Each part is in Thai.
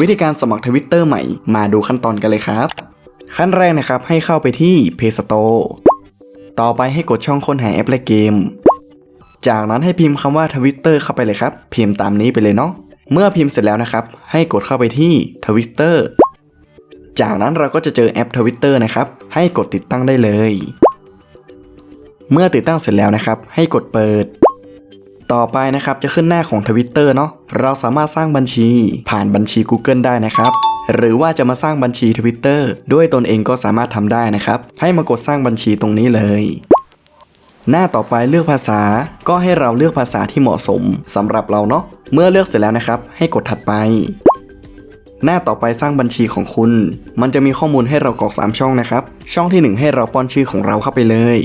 วิธีการสมัครทวิตเตอร์ใหม่มาดูขั้นตอนกันเลยครับ ขั้นแรกนะครับให้เข้าไปที่ Play Store ต่อไปให้กดช่องค้นหาแอปและเกม จากนั้นให้พิมพ์คำว่าทวิตเตอร์เข้าไปเลยครับ พิมพ์ตามนี้ไปเลยเนาะเมื่อพิมพ์เสร็จแล้วนะครับ ให้กดเข้าไปที่ทวิตเตอร์จากนั้นเราก็จะเจอแอปทวิตเตอร์นะครับ ให้กดติดตั้งได้เลย เมื่อติดตั้งเสร็จแล้วนะครับ ให้กดเปิด ต่อไปนะครับจะขึ้นหน้าของทวิตเตอร์เนาะเราสามารถสร้างบัญชีผ่านบัญชี Google ได้นะครับ หรือว่าจะมาสร้างบัญชี Twitter ด้วยตนเองก็สามารถทำได้นะครับ ให้มากดสร้างบัญชีตรงนี้เลย หน้าต่อไปเลือกภาษา ก็ให้เราเลือกภาษาที่เหมาะสมสำหรับเราเนาะเมื่อเลือกเสร็จแล้วนะครับ ให้กดถัดไป หน้าต่อไปสร้างบัญชีของคุณ มันจะมีข้อมูลให้เรากรอก 3 ช่องนะครับ ช่องทีหนึ่1 ให้เราป้อนชื่อของเราเข้าไปเลย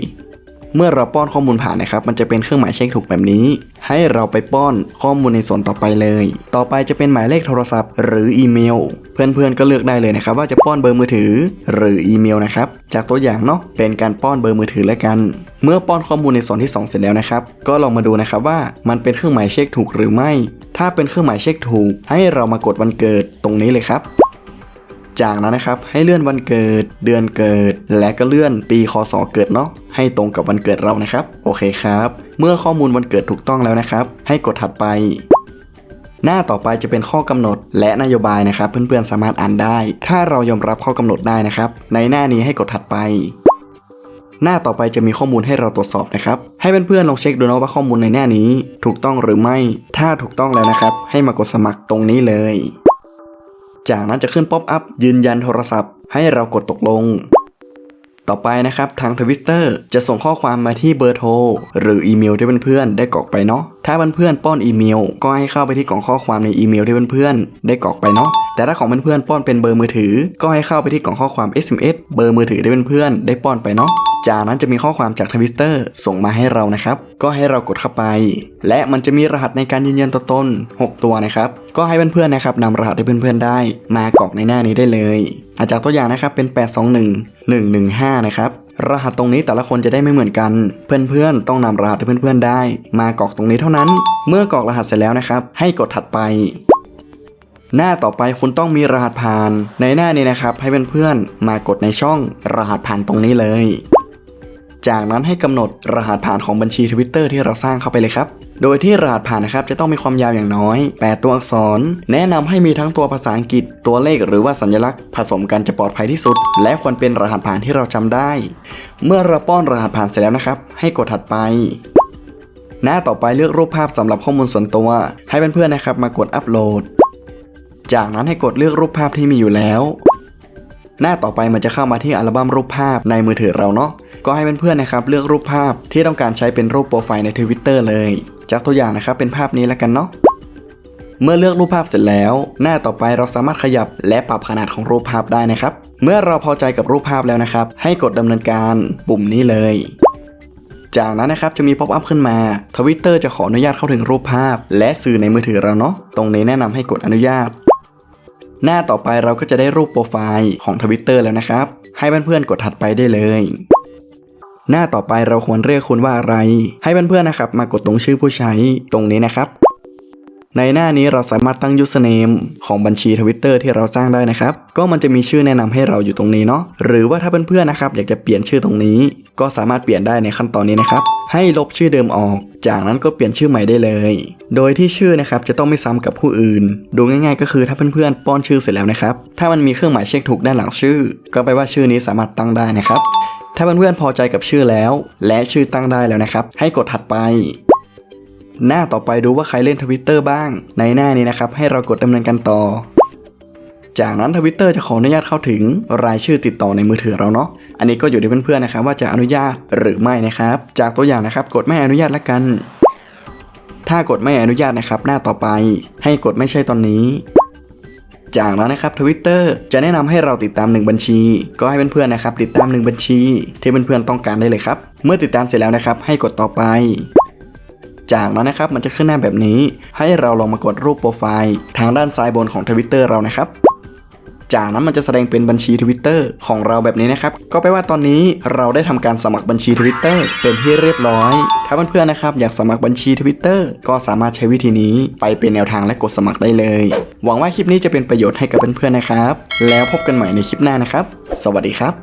เมื่อเราป้อนข้อมูลผ่านนะครับ มันจะเป็นเครื่องหมายเช็คถูกแบบนี้ ให้เราไปป้อนข้อมูลในส่วนต่อไปเลย ต่อไปจะเป็นหมายเลขโทรศัพท์ หรืออีเมล เพื่อนๆก็เลือกได้เลยนะครับ ว่าจะป้อนเบอร์มือถือ หรืออีเมลนะครับ จากตัวอย่างเนาะเป็นการป้อนเบอร์มือถือแล้วกัน เมื่อป้อนข้อมูลในส่วนที่ 2 เสร็จแล้วนะครับ ก็ลองมาดูนะครับว่ามันเป็นเครื่องหมายเช็คถูกหรือไม่ ถ้าเป็นเครื่องหมายเช็คถูก ให้เรามากดวันเกิดตรงนี้เลยครับจากนั้นนะครับให้เลื่อนวันเกิด เดือนเกิด และก็เลื่อนปีคศเกิดเนาะ ให้ตรงกับวันเกิดเรานะครับ โอเคครับ เมื่อข้อมูลวันเกิดถูกต้องแล้วนะครับ ให้กดถัดไป หน้าต่อไปจะเป็นข้อกำหนดและนโยบายนะครับ เพื่อนๆสามารถอ่านได้ ถ้าเรายอมรับข้อกำหนดได้นะครับ ในหน้านี้ให้กดถัดไป หน้าต่อไปจะมีข้อมูลให้เราตรวจสอบนะครับ ให้เพื่อนๆลองเช็คดูนะว่าข้อมูลในหน้านี้ ถูกต้องหรือไม่ ถ้าถูกต้องแล้วนะครับ ให้มากดสมัครตรงนี้เลย จากนั้นจะขึ้นป๊อปอัพยืนยันโทรศัพท์ ให้เรากดตกลง ต่อไปนะครับทางทวิตเตอร์จะส่งข้อความมาที่เบอร์โทรหรืออีเมลที่เพื่อนๆได้กรอกไปเนาะถ้าเพื่อนๆป้อนอีเมล ก็ให้เข้าไปที่กล่องข้อความในอีเมลที่เพื่อนๆได้กรอกไปเนาะแต่ถ้าของเพื่อนๆป้อนเป็นเบอร์มือถือ ก็ให้เข้าไปที่กล่องข้อความ SMS เบอร์มือถือที่เพื่อนๆได้ป้อนไปเนาะ จากนั้นจะมีข้อความจากทวิตเตอร์ส่งมาให้เรานะครับ ก็ให้เรากดเข้าไป และมันจะมีรหัสในการยืนยันตัวตน 6 ตัวนะครับ ก็ให้เพื่อนๆนะครับนำรหัสที่เพื่อนๆได้ มากรอกในหน้านี้ได้เลยอาจากตัวอย่างนะครับเป็น 821 115 นะครับรหัสตรงนี้แต่ละคนจะได้ไม่เหมือนกัน เพื่อนๆ ต้องนำรหัสที่เพื่อนๆได้ มากรอกตรงนี้เท่านั้น เมื่อกรอกรหัสเสร็จแล้วนะครับ ให้กดถัดไป หน้าต่อไปคุณต้องมีรหัสผ่าน ในหน้านี้นะครับ ให้เพื่อนๆ มากดในช่องรหัสผ่านตรงนี้เลย จากนั้นให้กำหนดรหัสผ่านของบัญชี Twitter ที่เราสร้างเข้าไปเลยครับโดยที่รหัสผ่านนะครับจะต้องมีความยาวอย่างน้อย 8 ตัวอักษร แนะนำให้มีทั้งตัวภาษาอังกฤษ ตัวเลขหรือว่าสัญลักษณ์ ผสมกันจะปลอดภัยที่สุด และควรเป็นรหัสผ่านที่เราจำได้ เมื่อเราป้อนรหัสผ่านเสร็จแล้วนะครับ ให้กดถัดไป หน้าต่อไปเลือกรูปภาพสำหรับข้อมูลส่วนตัว ให้เพื่อนๆนะครับมากดอัปโหลด จากนั้นให้กดเลือกรูปภาพที่มีอยู่แล้ว หน้าต่อไปมันจะเข้ามาที่อัลบั้มรูปภาพในมือถือเราเนาะ ก็ให้เพื่อนๆนะครับเลือกรูปภาพที่ต้องการใช้เป็นรูปโปรไฟล์ใน Twitter เลย จากตัวอย่างนะครับเป็นภาพนี้แล้วกันเนาะเมื่อเลือกรูปภาพเสร็จแล้ว หน้าต่อไปเราสามารถขยับและปรับขนาดของรูปภาพได้นะครับ เมื่อเราพอใจกับรูปภาพแล้วนะครับ ให้กดดำเนินการปุ่มนี้เลย จากนั้นนะครับจะมีป๊อปอัพขึ้นมา Twitter จะขออนุญาตเข้าถึงรูปภาพ และสื่อในมือถือเราเนาะตรงนี้แนะนำให้กดอนุญาต หน้าต่อไปเราก็จะได้รูปโปรไฟล์ของ Twitter แล้วนะครับ ให้เพื่อนๆกดถัดไปได้เลย หน้าต่อไปเราควรเรียกคุณว่าอะไร ให้เพื่อนๆนะครับ มากดตรงชื่อผู้ใช้ตรงนี้นะครับ ในหน้านี้เราสามารถตั้ง username ของบัญชี Twitter ที่เราสร้างได้นะครับ ก็มันจะมีชื่อแนะนำให้เราอยู่ตรงนี้เนาะหรือว่าถ้าเพื่อนๆนะครับ อยากจะเปลี่ยนชื่อตรงนี้ ก็สามารถเปลี่ยนได้ในขั้นตอนนี้นะครับ ให้ลบชื่อเดิมออก จากนั้นก็เปลี่ยนชื่อใหม่ได้เลย โดยที่ชื่อนะครับจะต้องไม่ซ้ำกับผู้อื่น ดูง่าย ๆ ก็คือถ้าเพื่อนๆป้อนชื่อเสร็จแล้วนะครับ ถ้ามันมีเครื่องหมายเช็คถูกด้านหลังชื่อ ก็แปลว่าชื่อนี้สามารถตั้งได้นะครับ ถ้าเพื่อนๆพอใจกับชื่อแล้ว และชื่อตั้งได้แล้วนะครับ ให้กดถัดไป หน้าต่อไปดูว่าใครเล่นทวิตเตอร์บ้าง ในหน้านี้นะครับ ให้เรากดดำเนินการต่อ จากนั้นทวิตเตอร์จะขออนุญาตเข้าถึงรายชื่อติดต่อในมือถือเราเนาะ อันนี้ก็อยู่ที่เพื่อนๆนะครับ ว่าจะอนุญาตหรือไม่นะครับ จากตัวอย่างนะครับ กดไม่อนุญาตละกัน ถ้ากดไม่อนุญาตนะครับ หน้าต่อไป ให้กดไม่ใช่ตอนนี้ จากนั้นนะครับทวิตเตอร์จะแนะนำให้เราติดตาม 1 บัญชี ก็ให้เพื่อนๆนะครับติดตาม 1 บัญชี ที่เพื่อนๆต้องการได้เลยครับ เมื่อติดตามเสร็จแล้วนะครับ ให้กดต่อไป จากนั้นนะครับมันจะขึ้นหน้าแบบนี้ ให้เราลองมากดรูปโปรไฟล์ ทางด้านซ้ายบนของทวิตเตอร์เรานะครับ จากนั้นมันจะแสดงเป็นบัญชี Twitter ของเราแบบนี้นะครับ ก็แปลว่าตอนนี้เราได้ทำการสมัครบัญชี Twitter เป็นที่เรียบร้อย ถ้าเพื่อนๆนะครับอยากสมัครบัญชี Twitter ก็สามารถใช้วิธีนี้ไปเป็นแนวทางและกดสมัครได้เลย หวังว่าคลิปนี้จะเป็นประโยชน์ให้กับเพื่อนๆนะครับ แล้วพบกันใหม่ในคลิปหน้านะครับ สวัสดีครับ